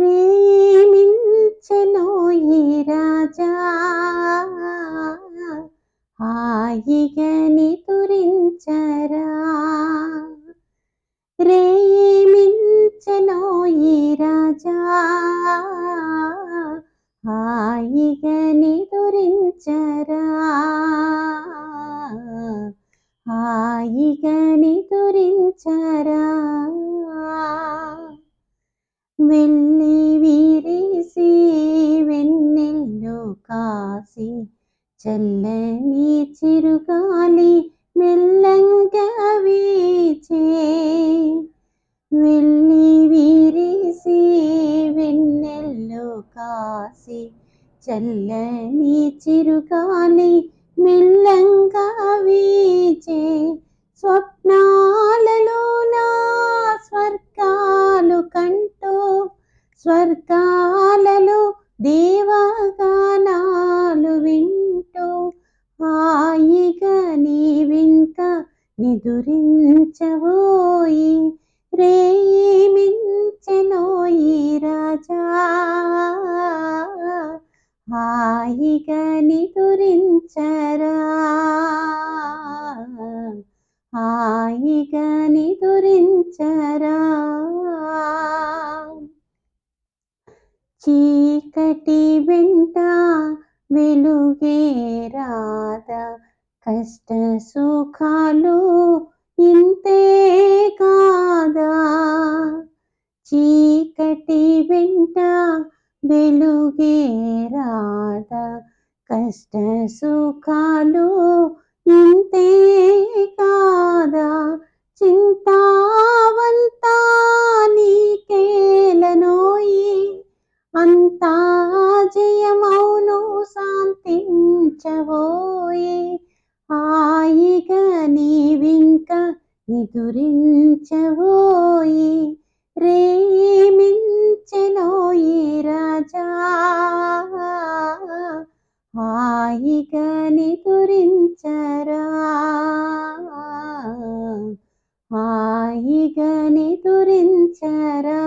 ప్రేమించనోయి రాజా. హాయిగా నితురించరా ప్రేమించనోయి రాజా. హాయిగా తురించరా హాయిగా తురించరా వెళ్ళి రాసి చల్లని చిరుగాలి మెల్లంగా వీచే. వెళ్ళి విరిసి వెన్నెల్లో కాసి చల్లని చిరుగాలి మెల్లంగా వీచే. స్వప్నాలలో నా స్వర్గాలు కంటూ స్వర్గాలలో దేవా హాయిగా నీవింక నిదురించవోయి ప్రేమించనోయి రాజా. హాయిగా నిదురించరా. హాయిగా నిదురించరా. చీకటి వెంట వెలుగే రాదా కష్ట సుఖాలు ఇంతే కాదా? చీకటి వెంట వెలుగే రాదా కష్ట సుఖాలు నిదురించవోయి రేమించెనోయి రాజా. హాయిగా నిదురించరా. హాయిగా నిదురించరా.